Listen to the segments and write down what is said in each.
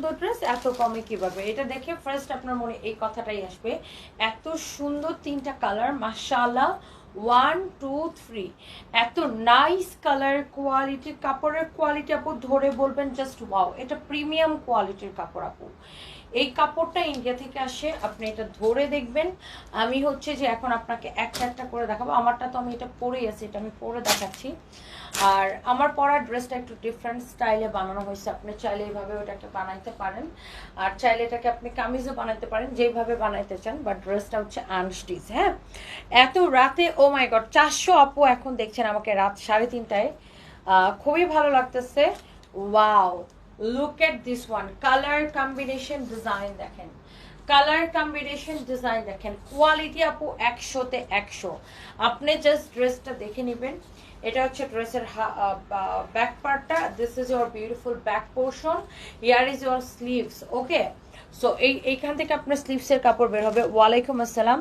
সুন্দর ড্রেস এত কমে কীভাবে? এটা দেখে ফার্স্ট আপনার মনে এই কথাটাই আসবে। এত সুন্দর তিনটা কালার মাশাআল্লাহ ওয়ান টু থ্রি এত নাইস কালার কোয়ালিটির কাপড়ের কোয়ালিটি আপু ধরে বলবেন জাস্ট ওয়াও এটা প্রিমিয়াম কোয়ালিটির কাপড় আপু। এই কাপড়টা ইন্ডিয়া থেকে আসে, আপনি এটা ধরে দেখবেন। আমি হচ্ছে যে এখন আপনাকে একটা একটা করে দেখাবো। আমারটা তো আমি এটা পরেই আছি, এটা আমি পরে দেখাচ্ছি। আর আমার পরার ড্রেসটা একটু ডিফারেন্ট স্টাইলে বানানো হয়েছে। আপনি চাইলে এইভাবে ওটাকে বানাইতে পারেন। আর চাইলে এটাকে আপনি কামিজও বানাইতে পারেন, যেভাবে বানাইতে চান। বাট ড্রেসটা হচ্ছে আনস্টিচ হ্যাঁ? এত রাতে ও মাই গড চারশো আপু এখন দেখছেন আমাকে রাত সাড়ে তিনটায়। খুবই ভালো লাগতেছে। Wow look at this one colour combination design দেখেন। কালার কম্বিনেশন ডিজাইন দেখেন। কোয়ালিটি আপু একশোতে একশো। আপনি জাস্ট ড্রেসটা দেখে নেবেন। এটা হচ্ছে ড্রেসের ব্যাক পার্টটা this is your beautiful back portion here is your sleeves okay so এই, এইখান থেকে আপনার স্লিভসের কাপড় বের হবে। ওয়ালাইকুম আসসালাম।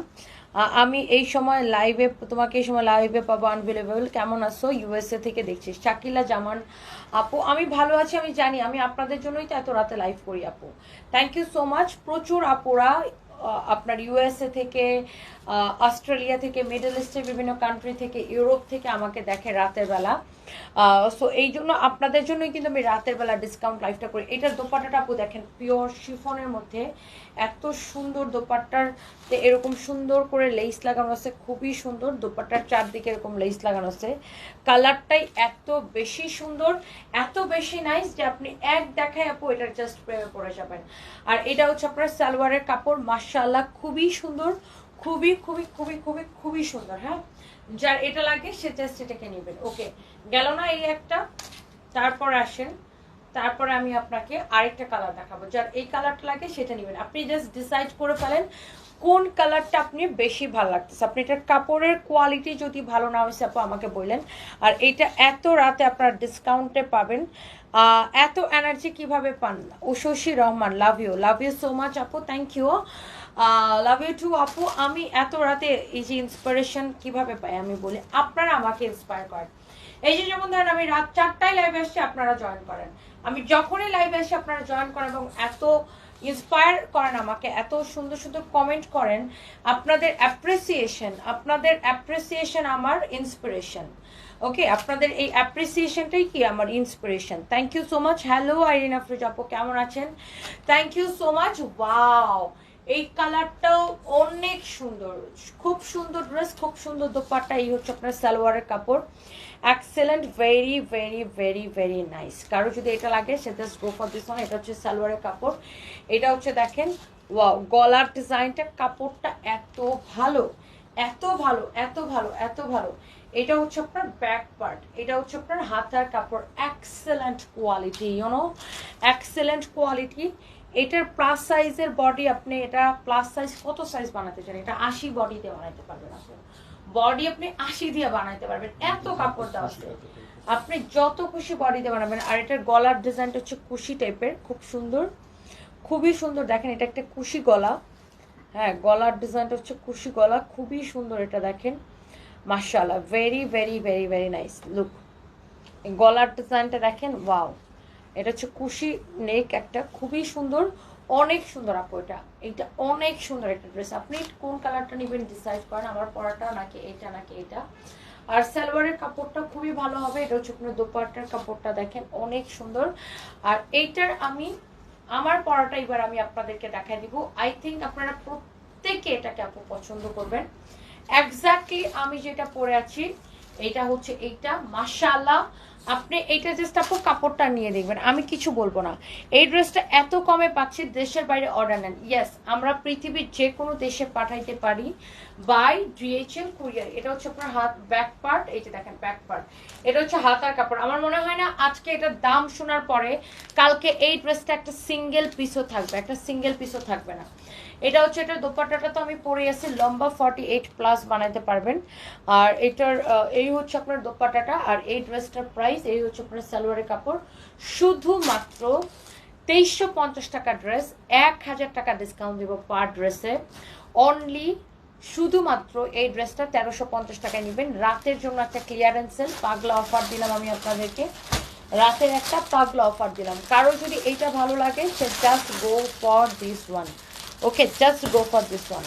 আমি এই সময় লাইভে তোমাকে এই সময় লাইভে পাবো আনভেলেবল কেমন আছো? ইউএসএ থেকে দেখছি। শাকিলা, জামান, আপু, আমি ভালো আছি, আমি জানি। আমি আপনাদের জন্যই তো এত রাতে লাইভ করি, আপু। থ্যাংক ইউ সো মাচ প্রচুর আপুরা আপনার ইউএসএ থেকে অস্ট্রেলিয়া থেকে মিডল ইস্টের বিভিন্ন কান্ট্রি থেকে ইউরোপ থেকে আমাকে দেখে রাতের বেলা। সো এই জন্য আপনাদের জন্যই কিন্তু আমি রাতের বেলা ডিসকাউন্ট লাইফটা করি। এটার দোপাট্টাটা আপু দেখেন পিওর শিফনের মধ্যে এত সুন্দর দোপাট্টার এরকম সুন্দর করে লেস লাগানো আছে, খুবই সুন্দর। দোপাট্টার চারদিকে এরকম লেস লাগানো আছে। কালারটাই এত বেশি সুন্দর, এত বেশি নাইস যে আপনি এক দেখায় আপু এটা জাস্ট প্রেমে পড়ে যাবেন। আর এটা হচ্ছে আপনার সালোয়ারের কাপড় মার্শাল্লাহ খুবই সুন্দর। খুবই খুবই খুবই খুবই খুবই সুন্দর হ্যাঁ? যার এটা লাগে, সে জাস্ট এটাকে নেবেন। ওকে গেল না এই একটা? তারপর আসেন। তারপরে আমি আপনাকে আরেকটা কালার দেখাবো। যার এই কালারটা লাগে, সেটা নেবেন। আপনি জাস্ট ডিসাইড করে ফেলেন কোন কালারটা আপনি বেশি ভালো লাগতেছে। আপনি এটার কাপড়ের কোয়ালিটি যদি ভালো না হয়েছে আপু আমাকে বললেন। আর এটা এত রাতে আপনার ডিসকাউন্টে পাবেন। এত এনার্জি কীভাবে পান? Ushoshi Rahman love you love you so much আপু thank you love you too আপু। আমি এত রাতে এই যে ইন্সপিরেশন কীভাবে পাই, আমি বলি, আপনারা আমাকে ইন্সপায়ার করেন। এই যে যেমন ধরেন আমি রাত চারটায় লাইভে আসছি, আপনারা জয়েন করেন। আমি যখনই লাইভে আসি, আপনারা জয়েন করেন এবং এত ইন্সপায়ার করেন আমাকে, এত সুন্দর সুন্দর কমেন্ট করেন। আপনাদের অ্যাপ্রিসিয়েশন আপনাদের অ্যাপ্রিসিয়েশন আমার ইন্সপিরেশন ওকে আপনাদের এই অ্যাপ্রিসিয়েশনটাই কি? আমার inspiration thank you so much hello Irina fridge আপু, কেমন আছেন? Thank you so much wow এই কালারটাও অনেক সুন্দর। খুব সুন্দর ড্রেস খুব সুন্দর দোপাট্টা। এই হচ্ছে আপনার সালোয়ারের কাপড়। Excellent very very very very nice কারও যদি এটা লাগে, সে জাস্ট গো ফর দিস এটা হচ্ছে সালোয়ারের কাপড়। এটা হচ্ছে দেখেন ওয়াও গলার ডিজাইনটা, কাপড়টা এত ভালো এত ভালো এত ভালো এত ভালো। এটা হচ্ছে আপনার ব্যাক পার্ট এটা হচ্ছে আপনার হাতার কাপড়। Excellent quality you know excellent quality এটার প্লাস সাইজের বডি আপনি এটা প্লাস সাইজ কত সাইজ বানাতে চান? এটা আশি বডি দিয়ে বানাতে পারবেন আপনি। বডি আপনি আশি দিয়ে বানাইতে পারবেন। এত কাপড় দেওয়া আছে। আপনি যত খুশি বডিতে বানাবেন। আর এটার গলার ডিজাইনটা হচ্ছে কুশি টাইপের খুব সুন্দর। খুবই সুন্দর। দেখেন, এটা একটা কুশি গলা। হ্যাঁ গলার ডিজাইনটা হচ্ছে কুশি গলা। খুবই সুন্দর এটা দেখেন। মার্শাল্লাহ very very very very nice look গলার ডিজাইনটা দেখেন। ওয়াও এটা হচ্ছে কুশি নেক একটা খুবই সুন্দর, অনেক সুন্দর আপু এটা। এইটা অনেক সুন্দর একটা ড্রেস আপনি কোন কালারটা নেবেন ডিসাইড করেন, আমার পরাটা নাকি এটা নাকি এটা আর সালোয়ারের কাপড়টা খুবই ভালো হবে, এটা হচ্ছে আপনার দোপাট্টার কাপড়টা দেখেন, অনেক সুন্দর। আর এইটার আমি, আমার পরাটা এবার আমি আপনাদেরকে দেখাই দিব। আই থিঙ্ক আপনারা প্রত্যেকে এটাকে আপু পছন্দ করবেন। এক্স্যাক্টলি আমি যেটা পরে আছি এটা হচ্ছে এইটা। মাশাআল্লাহ আপনি এইটা জাস্ট আপু কাপড়টা নিয়ে দেখবেন। আমি কিছু বলব না। এই ড্রেসটা এত কমে পাচ্ছি দেশের বাইরে অর্ডার নেন। ইয়েস আমরা পৃথিবীর যে কোনো দেশে পাঠাইতে পারি। বাই ডিএচএল কুরিয়ার এটা হচ্ছে আপনার হাত ব্যাক পার্ট এই যে দেখেন ব্যাক পার্ট এটা হচ্ছে হাতার কাপড়। আমার মনে হয় না আজকে এটার দাম শোনার পরে কালকে এই ড্রেসটা একটা সিঙ্গেল পিসও থাকবে, একটা সিঙ্গেল পিসও থাকবে না। এটা হচ্ছে এটার দোপাট্টাটা তো আমি পরে আছি, লম্বা ফর্টি এইট প্লাস বানাইতে পারবেন। আর এটার এই হচ্ছে আপনার দোপাট্টাটা। আর এই ড্রেসটার প্রাইস এই হচ্ছে আপনার সালোয়ারের কাপড়। শুধুমাত্র তেইশশো পঞ্চাশ টাকা ড্রেস এক হাজার টাকা ডিসকাউন্ট দেবো পার ড্রেসে অনলি শুধুমাত্র এই ড্রেসটা তেরোশো পঞ্চাশ টাকায় নেবেন। রাতের জন্য একটা ক্লিয়ারেন্স সেল পাগলা অফার দিলাম আমি আপনাদেরকে। রাতের একটা পাগলা অফার দিলাম। কারও যদি এইটা ভালো লাগে, সে just go for this one okay just go for this one